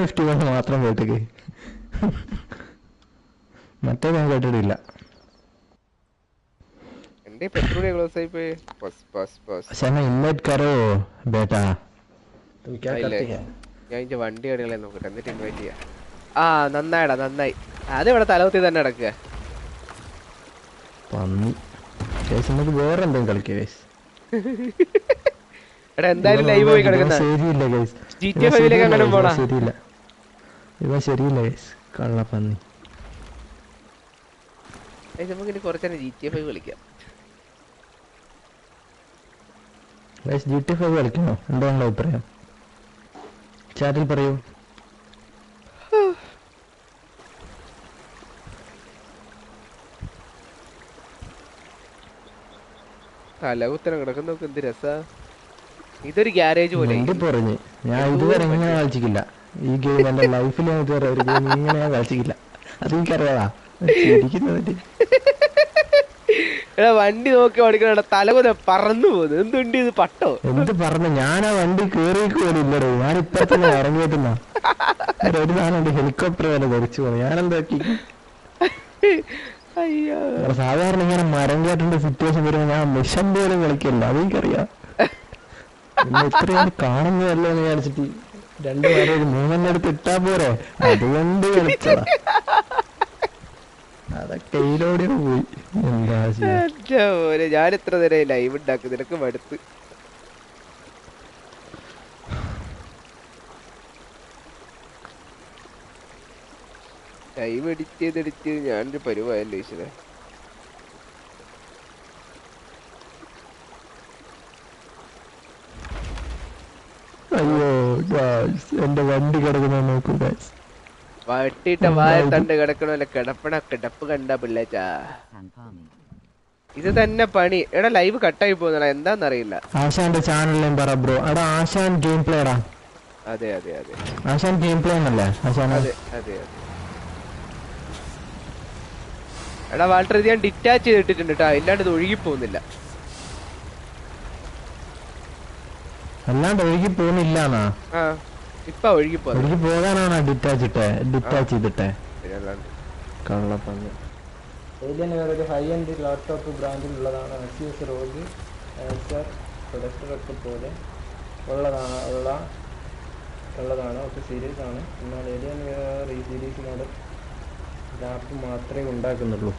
Fifty one മാത്രം കേട്ടേക്ക് മറ്റേ ഞാൻ കേട്ടിട്ടില്ല. എന്റെ പെട്രോൾ ക്ലോസ് ആയി പോയി ബസ് ബസ് ബസ് പക്ഷെ എന്നാ ഇൻവൈറ്റ് കരോ ബേട്ടാ. ഞാൻ വണ്ടി കടികളെ നോക്കട്ടെ എന്നിട്ട് ഇൻവൈറ്റ് ചെയ്യാം. ആ നന്നായിടാ നന്നായി. അത് ഇവിടെ തലവത്തി തന്നെ നടക്കുക പന്നി. കേസ് നമുക്ക് വേറെ എന്തെങ്കിലും കളിക്കാം കേസ്. എടാ എന്തായാലും ലൈവ് പോയി കിടക്കുന്ന. ശരിയില്ല കേസ് ജി ടി ഫൈവിലേക്ക് അങ്ങനെ പോണാ ശരിയില്ല ഇവ ശരിയില്ല. കേസ് കള്ളപ്പന്നി. ഏയ് നമുക്ക് ഇനി കുറച്ചു ജി ടി ഫൈവ് കളിക്കാം. ഗൈസ് ജി ടി ഫൈവ് കളിക്കണോ? എന്താ നിങ്ങളുടെ അഭിപ്രായം? ചാറ്റിൽ പറയൂ. തലകുത്തനെ കിടക്കുന്ന എന്ത് രസാ. ഇതൊരു ഗ്യാരേജ് പോലെ. പറഞ്ഞു? ഞാൻ ഇതുവരെ ഇങ്ങനെ കളിച്ചിട്ടില്ല ഈ ഗെയിം എന്റെ ലൈഫിൽ ഞാൻ ഇതുവരെ ഒരു ഗെയിം ഇങ്ങനെ ഞാൻ കളിച്ചിട്ടില്ല അത് എനിക്കറിയാതാ എടാ വണ്ടി നോക്കി ഓടിക്കണ തലകുത പറന്നു പോകുന്നു എന്തുണ്ട് ഇത് പട്ടോ? എന്ത് പറഞ്ഞു ഞാൻ ആ വണ്ടി കേറി പോലും ഇല്ലടോ ഞാൻ ഇപ്പൊ തന്നെ ഇറങ്ങിയിട്ടുന്ന ഒരു ഹെലികോപ്റ്റർ വരെ ധരിച്ചു ഞാൻ എന്താക്കി അയ്യോ. സാധാരണ ഇങ്ങനെ മരം കയറ്റേണ്ട സിറ്റുവേഷൻ വരുമ്പോ ഞാൻ മിഷൻ പോലും കളിക്കില്ല. അതെനിക്കറിയാം. പിന്നെ ഇത്രയും കാണുന്നതല്ലോ എന്ന് വിചാരിച്ചിട്ട് രണ്ടു പേരെ ഒരു മൂന്നെണ്ണം എടുത്ത് ഇട്ടാ പോരെ? അതുകൊണ്ട് കളിച്ചതാ. അതൊക്കെ ഇതിലൂടെ പോയി. എന്താ ഞാൻ എത്ര നേരം ലൈവ് ഉണ്ടാക്കും നിനക്ക് മടുത്ത്. ലൈവ് എഡിറ്റ് ചെയ്ത് എഡിറ്റ് ചെയ്ത് ഞാനൊരു പരിപാടി ഈശ്വര അയ്യോ guys, എന്റെ വണ്ടി കിടക്കുന്ന നോക്കൂ. വട്ടിയിട്ട വായ തണ്ട് കിടക്കണമല്ല കിടപ്പണ കിടപ്പ് കണ്ട പിള്ളേച്ചാ. ഇത് തന്നെ പണി. എടാ ലൈവ് കട്ടായി പോകുന്നടാ. എന്താന്നറിയില്ല. ആശാന്റെ ചാനലിലും പറ ബ്രോ എടാ ആശാൻ ഗെയിം പ്ലേടാ അതെ അതെ അതെ. ആശാൻ ഗെയിം പ്ലേ എന്നല്ലേ ആശാൻ അതെ അതെ അതെ. എടാ വാൾട്ടർ ഇത് ഞാൻ ഡിറ്റാച്ച് ചെയ്തിട്ടിട്ടുണ്ട് കേട്ടോ ഇല്ലാണ്ട് ഇത് ഒഴുകി പോകുന്നില്ല. അല്ലാണ്ട് ഒഴുകി പോകുന്നില്ല ഇപ്പൊ ഒഴുകി ഒഴുകി പോകാനാണ് ഡിറ്റാച്ച് ഇട്ടെ? ഡിറ്റാച്ച് ചെയ്തിട്ടെ? കള്ളപ്പന്ന്. ഏലിയൻ വേറെ ഒരു ഹൈ എൻഡ് ലാപ്ടോപ്പ് ബ്രാൻഡിലുള്ളതാണ് അസ്യൂസ് റോഗ് ആൻസർ പ്രൊഡക്ടറൊക്കെ പോലെ ഉള്ളതാണ് ഉള്ള ഉള്ളതാണ്. ഒക്കെ സീരീസ് ആണ്. എന്നാൽ ഏലിയൻ വേറെ ഈ സീരീസ് മോഡൽ ലാപ്പ് മാത്രമേ ഉണ്ടാക്കുന്നുള്ളൂ.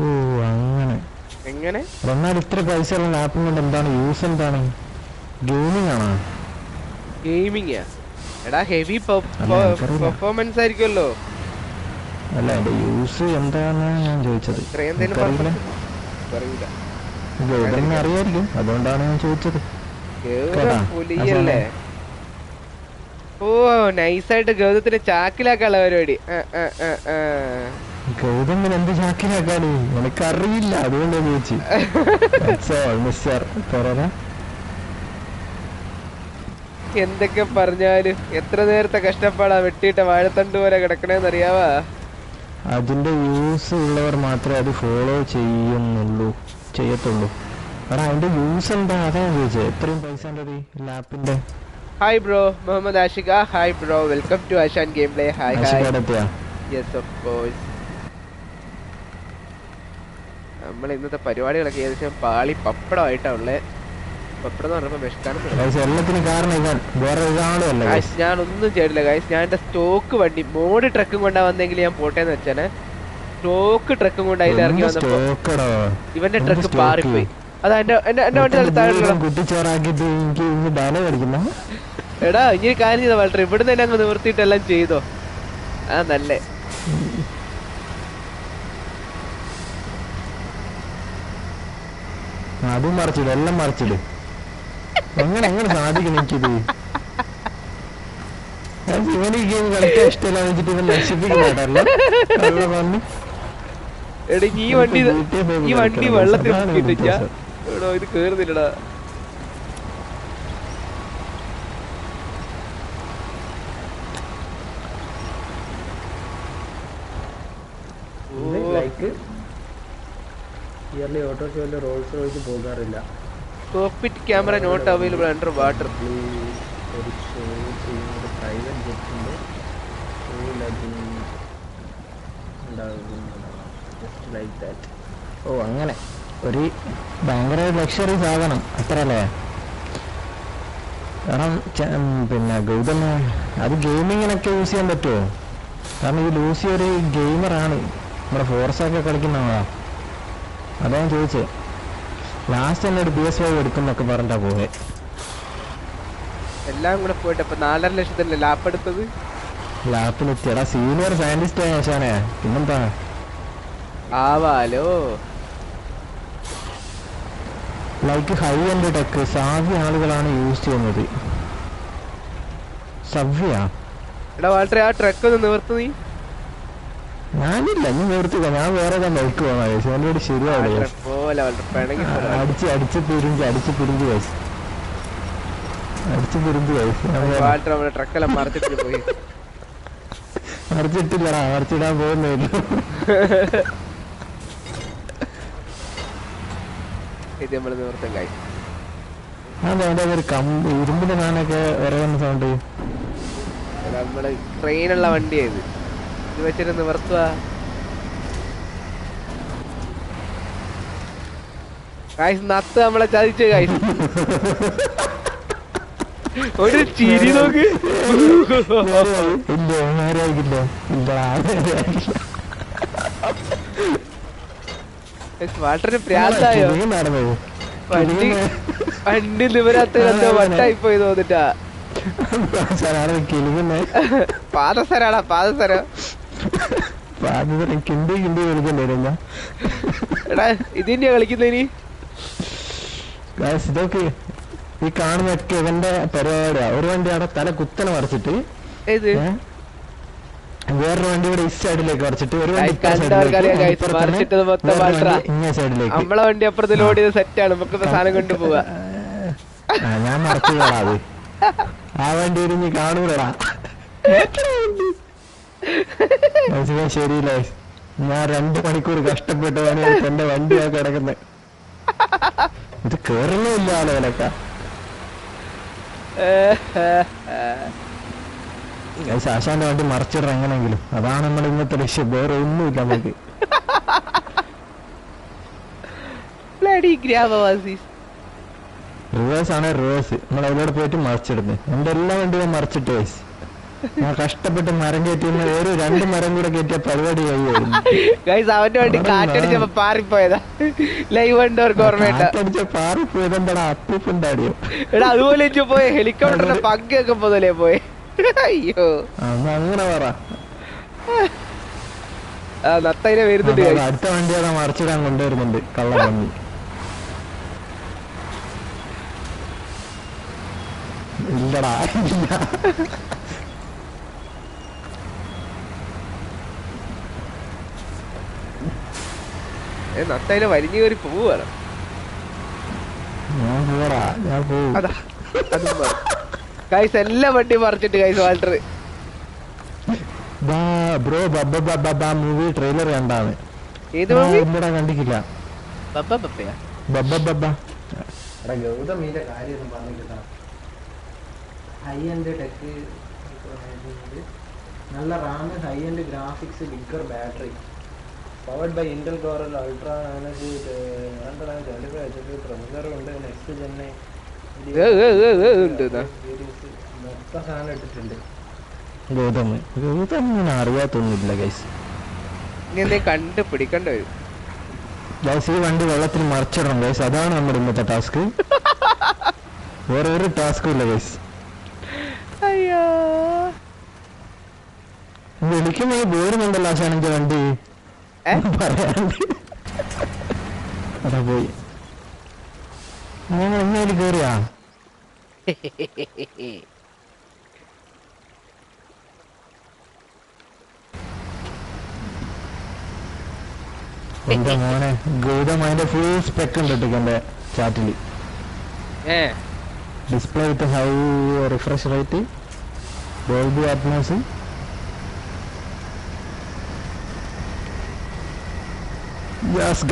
ഓ അങ്ങനെ. എങ്ങനെ? എന്നാൽ ഇത്ര പൈസയുള്ള ലാപ്പും കൊണ്ട് എന്താണ് യൂസ് എന്താണ്? ഗെയിമിംഗ് ആണോ? ഗെയിമിങ് എടാ ഹെവി പെർഫോമൻസ് ആയിരിക്കുമല്ലോ. അല്ല അതിന്റെ യൂസ് എന്താണെന്നാണ് ഞാൻ ചോദിച്ചത്? ഗൗതമിന് അറിയായിരിക്കും അതുകൊണ്ടാണ് ഞാൻ ചോദിച്ചത്. ഓ നൈസായിട്ട് ഗൗതത്തിന് ചാക്കിലാക്കാനുള്ള പരിപാടി. ഗൗതമിന് എന്ത് ചാക്കിലാക്കാണ്? നിനക്കറിയില്ല അതുകൊണ്ട് ചോദിച്ചു. മിസ്റ്റർ പറയണ എന്തൊക്കെ പറഞ്ഞാലും എത്ര നേരത്തെ കഷ്ടപ്പാടാ വെട്ടിയിട്ട വാഴത്തണ്ട് പോലെ കിടക്കണേന്ന് അറിയാവാ അതിന്റെ യൂസ് ഉള്ളവർ മാത്രമേ അത് ഫോളോ ചെയ്യുന്നുള്ളൂ ചെയ്യത്തുള്ളൂ. എടാ അതിന്റെ യൂസ് എന്താ? അതാ ചോദിച്ചത് എത്രയും പൈസ ലാപ്പിന്റെ hi bro Muhammad Ashika hi bro welcome to Ashan game play hi hi yes of course നമ്മൾ ഇന്നത്തെ പരിപാടികളൊക്കെ ഏകദേശം പാളി പപ്പടമായിട്ടാ ഉള്ളേ. എല്ലാത്തിനും കാരണം ഇവൻ വേറെ ഒരാളും അല്ല guys. ഗൈസ് ഞാൻ ഒന്നും ചെയ്തില്ല ഗൈസ് ഞാൻ എന്റെ സ്റ്റോക്ക് വണ്ടി മോഡ് ട്രക്കും കൊണ്ടാ വന്നെങ്കിൽ ഞാൻ പോട്ടേന്ന് വെച്ചാണ് സ്റ്റോക്ക് ട്രക്കും കൊണ്ട് അതിൽ ഇറങ്ങി വന്നപ്പോ ഇവന്റെ ട്രക്ക്? പാറിപ്പോയി. അതാ എന്റെ എന്റെ വണ്ടി നല്ല താഴെ എടാ ഇനി കാര്യം ചെയ്താ വളരെ. ഇവിടുന്ന് തന്നെ അങ്ങ് നിവർത്തിയിട്ടെല്ലാം ചെയ്തോ? ആ നല്ലേ. അതും മറിച്ചിട് എല്ലാം മറിച്ചിട്. എങ്ങനെ എങ്ങനെ സാധിക്കും എനിക്കിത്. ഞാൻ ഇവന് ഈ ഗെയിം കളിക്കാൻ ഇഷ്ടമല്ല വെച്ചിട്ട് ഇവൻ നശിപ്പിക്കുന്നുണ്ടല്ലോ കള്ള പന്നി. ഈ വണ്ടി ഈ വണ്ടി വെള്ളത്തിൽ അതാണ് എടോ ഇത് കേറുന്നില്ലടാ. ലൈക്ക് ഇയർലി ഓട്ടോ ഷോയിൽ റോൾസ് റോയ്സ് പോകാറില്ല. Cockpit camera not available under water oh അങ്ങനെ. ഒരു ഭയങ്കര ലക്ഷറി സാധനം. അത്രയല്ലേ? കാരണം പിന്നെ ഗൗതം അത് ഗെയിമിങ്ങിനൊക്കെ യൂസ് ചെയ്യാൻ പറ്റുമോ കാരണം ഈ ലൂസി ഒരു ഗെയിമറാണ് നമ്മുടെ ഫോർസൊക്കെ കളിക്കുന്നതാ. അതാ ഞാൻ ചോദിച്ചത് ലാസ്റ്റ് തന്നെ ഒരു ബി എസ് വൈ എടുക്കുന്നൊക്കെ പറഞ്ഞാ പോയെ? എല്ലാം കൂടെ പോയിട്ട് അപ്പൊ നാലര ലക്ഷത്തിന്റെ ലാപ്പ് എടുത്തത്? ലാപ്പിലെത്തിയടാ സീനിയർ സയന്റിസ്റ്റ് ആയ ശാനെ പിന്നെന്താ? ആവാലോ. ലൈക്ക് ഹൈ എൻഡ് ടെക് സാവ്യ ആളുകളാണ് യൂസ് ചെയ്യുന്നത്. സവ്യ? എടാ ആ ട്രക്ക് ഒന്ന് നിവർത്ത് നീ. ഞാനില്ല നീ നിർത്തുക ഞാൻ വേറെ ബൈക്ക് പോകാൻ എന്നോട് ശരിയാവില്ല കൂടെ വാൾട്ടർ. അടിച്ച് അടിച്ച് പിരിഞ്ച് അടിച്ച് പിരിഞ്ച് വയസ്സ് അടിച്ച് പിരിഞ്ച് വയസ്സ് ഞാൻ മറിച്ചിട്ടില്ലടാ മറിച്ചിടാൻ പോകുന്നില്ല. ഇത് നമ്മൾ നിവർത്തും കായി അതെ അതിന്റെ ഒരു കമ്പ് ഇരുമ്പിന്റെ നാനൊക്കെ ഇറങ്ങുന്ന സൗണ്ട് നമ്മൾ ട്രെയിനുള്ള വണ്ടിയായത് ഇത് വെച്ചിട്ട് നിവർത്തുക ഗൈസ് നത്ത് നമ്മളെ ചതിച്ചു ഗൈസ് ഒരു ചിരി നോക്ക്. വളരെ പ്രാന്തായോ? വണ്ടി വണ്ടി നിവരാത്ത വട്ടായി പോയി തോന്നിട്ടാ. പാദസരാടാ പാദസരം പാദസരം. കിണ്ടി കിണ്ടി കളിക്കണ്ടായിരുന്ന എടാ കളിക്കുന്നതിന് ഇതൊക്കെ ഈ കാണുന്നൊക്കെ ഇവന്റെ പരിപാടിയാ. ഒരു വണ്ടി അവിടെ തല കുത്തനെ മറിച്ചിട്ട് വേറൊരു വണ്ടി ഇവിടെ ഈ സൈഡിലേക്ക് മറിച്ചിട്ട് ഒരു വണ്ടി സൈഡിലേക്ക്, നമ്മളെ വണ്ടി അപ്പുറത്ത് ലോഡ് ചെയ്ത് സെറ്റാണ് നമുക്ക് സാധനം കൊണ്ടുപോവാ. ഞാൻ മറച്ചു അത്. ആ വണ്ടി ഇരിഞ്ഞ് കാണൂലടാ. ശരിയില്ലേ? ഞാൻ രണ്ടു മണിക്കൂർ കഷ്ടപ്പെട്ട് പണിയെടുത്ത് എന്റെ വണ്ടിയാ കിടക്കുന്നത് ഇത് കേറുന്നേ ഇല്ല ആളുകളൊക്കെ ശാശാന്റെ വണ്ടി മറിച്ചിടണം എങ്ങനെയെങ്കിലും. അതാണ് നമ്മൾ ഇന്നത്തെ ലക്ഷ്യം. വേറെ ഒന്നുമില്ല നമുക്ക്. റിവേഴ്സ് ആണ് റിവേഴ്സ് നമ്മൾ അതിലൂടെ പോയിട്ട് മറിച്ചിടുന്നത് എന്റെ എല്ലാ വണ്ടിയും മറിച്ചിട്ട് guys. ഞാൻ കഷ്ടപ്പെട്ട് മരം കയറ്റിയിരുന്ന ഒരു രണ്ട് മരം കൂടെ കയറ്റിയ പരിപാടി കഴിയുമായിരുന്നു. ഗൈസ് അവന്റെ വണ്ടി അവിടെ കാറ്റടിച്ചപ്പോ പാറിപ്പോയതാ. ലൈവ് ഓർമ്മയുണ്ട അപ്പൂപ്പുണ്ടാടിയോ എടാ അതുപോലെ പോയ. ഹെലികോപ്റ്ററിന്റെ പങ്കൊക്കെ പോതല്ലേ പോയെ. അയ്യോ. അങ്ങനെ പറ. ആ നത്തതിനെ വരുന്നുണ്ട്. അടുത്ത വണ്ടി അവിടെ മറിച്ചിടാൻ കൊണ്ടുവരുന്നുണ്ട്. കള്ള പന്നി ഇല്ലടാ നത്തതിനെ വലിഞ്ഞു കയറി പോവാണ്. ഗൈസ് എല്ലാ വണ്ടി മറിച്ചിട്ട് ഗൈസ് വാൾട്ടർ ബ്രോ ബബ്ബ ബബ്ബ മൂവി ട്രെയിലർ കണ്ടാണ്. ഏത് മൂവി കണ്ടിട്ടില്ല. ബബ്ബ ബബ്ബയാ ബബ്ബ ബബ്ബ ഗൗതമിന്റെ കാര്യം പറഞ്ഞിട്ടാ ഹൈ എൻഡ് ടെക് നല്ല RAM high end graphics bigger battery powered by Intel core ultra energy twenty five H P ഉണ്ട് നെക്സ്റ്റ് ജെന്നെ. മൊത്തം സാധനം ഇട്ടിട്ടുണ്ട് ഗൗതം ഗൗതം ഇങ്ങനെ അറിയാത്തൊന്നുമില്ല ഗൈസ് കണ്ട് പിടിക്കണ്ട വരും ഗൈസ് ഈ വണ്ടി വെള്ളത്തിൽ മറിച്ചിടണം ഗൈസ് അതാണ് നമ്മുടെ ഇന്നത്തെ ടാസ്ക് വേറെ ഒരു ടാസ്കും ഇല്ല ഗൈസ് അയ്യോ വിളിക്കുമ്പോ ബോറുന്നുണ്ടല്ലോ ആശാനെന്റെ വണ്ടി അതാ പോയി. എങ്ങനെ കേറിയാ? എന്റെ മോനെ? ഗൗതം അതിന്റെ ഫുൾ സ്പെക്ക് ഉണ്ട് ചാറ്റിൽ ഏ? Display with high refresh rate Dolby Atmos yes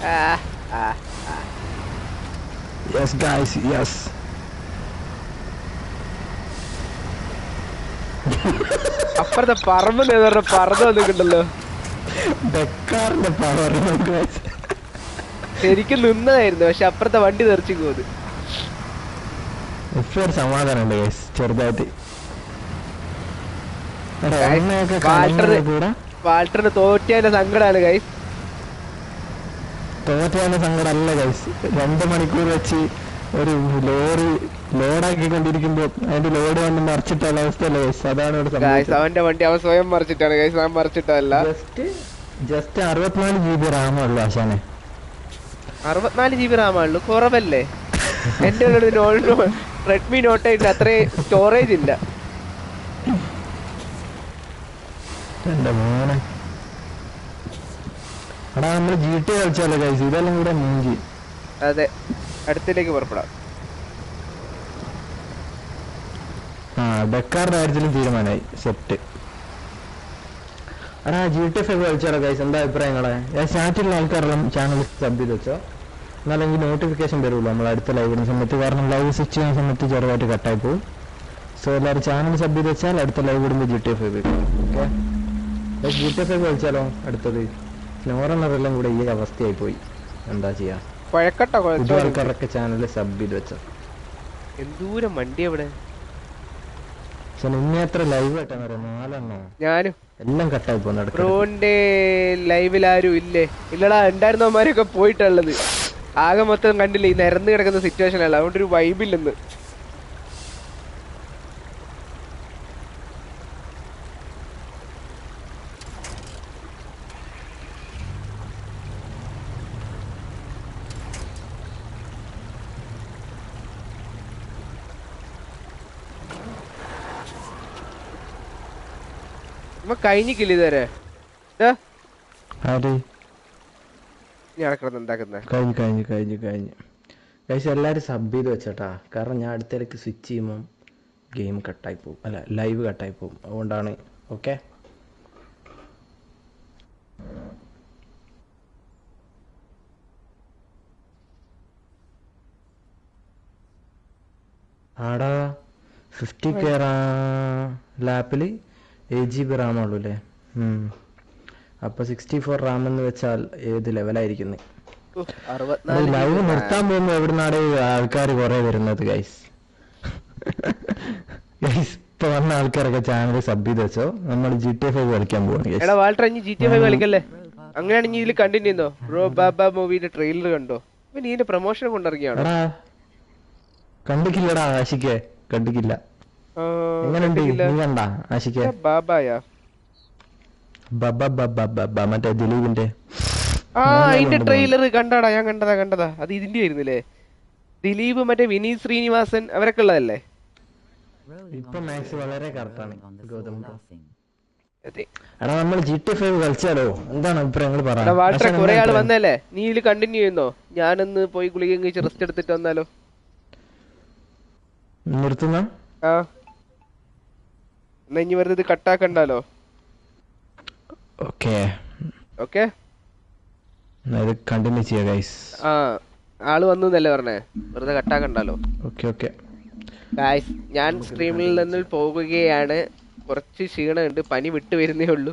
Ah, ah, ah. Yes, guys, yes. അപ്പുറത്തെ പറമ്പ് നേതാ പറന്ന് വന്നിട്ടുണ്ടല്ലോ. ഡെക്കാറിന്റെ പവർ ശരിക്കും നിന്നതായിരുന്നു പക്ഷെ അപ്പുറത്തെ വണ്ടി തെറിച്ചു പോകുന്നു സമാധാനം ഉണ്ട് ചെറുതായിട്ട് എടാ, Guys, എണ്ണയൊക്കെ വാൾട്ടർ കലങ്ങിയത് കൂടെ വാൾട്ടറിന് തോറ്റിയതിന്റെ സങ്കടമാണ് ഗൈസ് തോറ്റിയതിന്റെ സങ്കടമല്ല ഗൈസ് രണ്ട് മണിക്കൂർ വെച്ച് ഒരു ലോറി ലോഡാക്കി കൊണ്ടിരിക്കുമ്പോ അതിന്റെ ലോഡ് വന്ന് മറിച്ചിട്ടുള്ള അവസ്ഥയല്ലേ ഗൈസ് അതാണ് ഇവിടെ അവന്റെ വണ്ടി അവൻ സ്വയം മറിച്ചിട്ടാണ്. ഗൈസ് ഞാൻ മറിച്ചിട്ടല്ല ജസ്റ്റ് ജസ്റ്റ് അറുപത്തിനാല് ജി ബി റാമുള്ളൂ ആശാനെ. അറുപത്തിനാല് ജി ബി റാമാണല്ലോ കുറവല്ലേ? എന്റെ റെഡ്മി നോട്ട് അത്രയും സ്റ്റോറേജ് ഇല്ല. എന്റെ മോനെ. എടാ നമ്മൾ ജി ടി കളിച്ചാലോ കഴിച്ചു ഇതെല്ലാം കൂടെ മൂഞ്ചി. അതെ. അടുത്തേക്ക് പുറപ്പെടാം. ആ ഡെക്കാറിന്റെ കാര്യത്തിലും തീരുമാനമായി. സെറ്റ് എടാ ജി ടി എഫ് കളിച്ചാലോ കഴിച്ചു എന്താ അഭിപ്രായങ്ങളെ ചാറ്റിലുള്ള ആൾക്കാരെല്ലാം ചാനൽ സബ് ചെയ്ത് വെച്ചോ? എന്നാലെങ്കിൽ നോട്ടിഫിക്കേഷൻ വരുള്ളൂ. നമ്മൾ അടുത്ത ലൈവിന് സമയത്ത് കാരണം ലൈവ് സ്വിച്ച് ചെയ്യുന്ന സമയത്ത് ചെറുതായിട്ട് കട്ടായി പോകും സോ എല്ലാവരും ചാനൽ സബ് ചെയ്ത് വെച്ചാൽ അടുത്ത ലൈവ് ഇടുമ്പോൾ ജി ടി എഫ് ഓക്കെ കളിച്ചാലോ അടുത്തത്? സ്നോറണറെല്ലാം കൂടെ ഈ അവസ്ഥയായി പോയി. എന്താ ചെയ്യാ? കുഴക്കട്ട പുതിയ ആൾക്കാരൊക്കെ ചാനൽ സബ് ചെയ്ത് വെച്ച. എന്തൂരം വണ്ടി അവിടെ? എത്ര ലൈവ് ആയിട്ടാന്ന് പറയാം നാലെണ്ണോ? ഞാനും. എല്ലാം കട്ടായി പോകുന്നു ഇടയ്ക്ക് ബ്രോന്റെ ലൈവിൽ ആരും ഇല്ലേ? ഇല്ലടാ ഉണ്ടായിരുന്നവന്മാരൊക്കെ പോയിട്ടുള്ളത് ആകെ മൊത്തം കണ്ടില്ല ഈ നിരന്ന് കിടക്കുന്ന സിറ്റുവേഷൻ അല്ല. അതുകൊണ്ട് ഒരു വൈബില്ലെന്ന് കഴിഞ്ഞിക്കില്ല ഇതുവരെ കഴിഞ്ഞു കഴിഞ്ഞു കഴിഞ്ഞു കഴിഞ്ഞു. കഴിച്ച് എല്ലാവരും സബ് ചെയ്ത് വെച്ചേട്ടാ. കാരണം ഞാൻ അടുത്തിടയ്ക്ക് സ്വിച്ച് ചെയ്യുമ്പം ഗെയിം കട്ടായി പോകും. അല്ല ലൈവ് കട്ടായി പോകും. അതുകൊണ്ടാണ് ഓക്കെ ആടാ ഫിഫ്റ്റി കെയറാ ലാപ്പിൽ എയ്റ്റ് ജി ബി റാമുള്ളൂ അല്ലേ അപ്പൊ സിക്സ്റ്റി ഫോർ റാം എന്ന് വെച്ചാൽ ഏത് ലെവലായിരിക്കുന്നത് ലൈവ് നിർത്താൻ പോകുമ്പോ എവിടുന്നാണ് ആൾക്കാർ കുറെ വരുന്നത് ഗൈസ് ഗൈസ് ഇപ്പൊ വന്ന ആൾക്കാരൊക്കെ ചാനൽ സബ് ചെയ്ത് വെച്ചോ. നമ്മൾ ജി ടി ഫൈവ് കളിക്കാൻ പോവാണ് ജി ടി ഫൈവ് കളിക്കല്ലേ? അങ്ങനെയാണെങ്കിൽ ഇതിൽ കണ്ടിന്യൂ ചെയ്തോ ബ്രോ ബാബ മൂവിന്റെ ട്രെയിലർ കണ്ടോ? ഇവൻ ഇതിന്റെ പ്രൊമോഷൻ കൊണ്ടിറങ്ങിയാണോ? കണ്ടിട്ടില്ലടാ കണ്ടിക്കില്ലടാ ആശിക്ക്. കണ്ടിക്കില്ല. കണ്ടിട്ടില്ല. ബാബായാ. ബബ ബബ ബബ മറ്റേ ദിലീപിന്റെ ആ അതിന്റെ ട്രെയിലർ കണ്ടാടാ ഞാൻ കണ്ടതാ കണ്ടതാ. അത് ഇതിന്റെ ആയിരുന്നില്ലേ? ദിലീപ് മറ്റേ വിനീത് ശ്രീനിവാസൻ അവരൊക്കെ ഉള്ളതല്ലേ? ഇപ്പൊ മാക്സ് വളരെ കറക്റ്റാണ് ഗൗതം എടാ നമ്മൾ ജി ടി കളിച്ചാലോ? എന്താണ് അഭിപ്രായങ്ങൾ പറ? എടാ വാൾട്ടർ ആശാൻ കുറെ ആൾ വന്നല്ലേ നീ ഇതിൽ കണ്ടിന്യൂ ചെയ്യുന്നോ? ഞാനൊന്ന് പോയി ഗുളിക കഴിച്ച് റെസ്റ്റ് എടുത്തിട്ട് വന്നാലോ. നിർത്തുന്ന? ആ. എന്നാ ഇനി വെറുതെ ഇത് കട്ടാക്കണ്ടല്ലോ ഓക്കേ. ഓക്കെ? ഇത് കണ്ടിന്യൂ ചെയ്യാം ഗൈസ് ആ ആൾ വന്നു എന്നല്ലേ പറഞ്ഞേ? വെറുതെ കട്ടാക്കണ്ടല്ലോ ഓക്കേ ഓക്കെ. ഗൈസ് ഞാൻ സ്ട്രീമിൽ നിന്ന് പോകുകയാണ് കുറച്ച് ക്ഷീണമുണ്ട്. പനി വിട്ടു വരുന്നേ ഉള്ളൂ.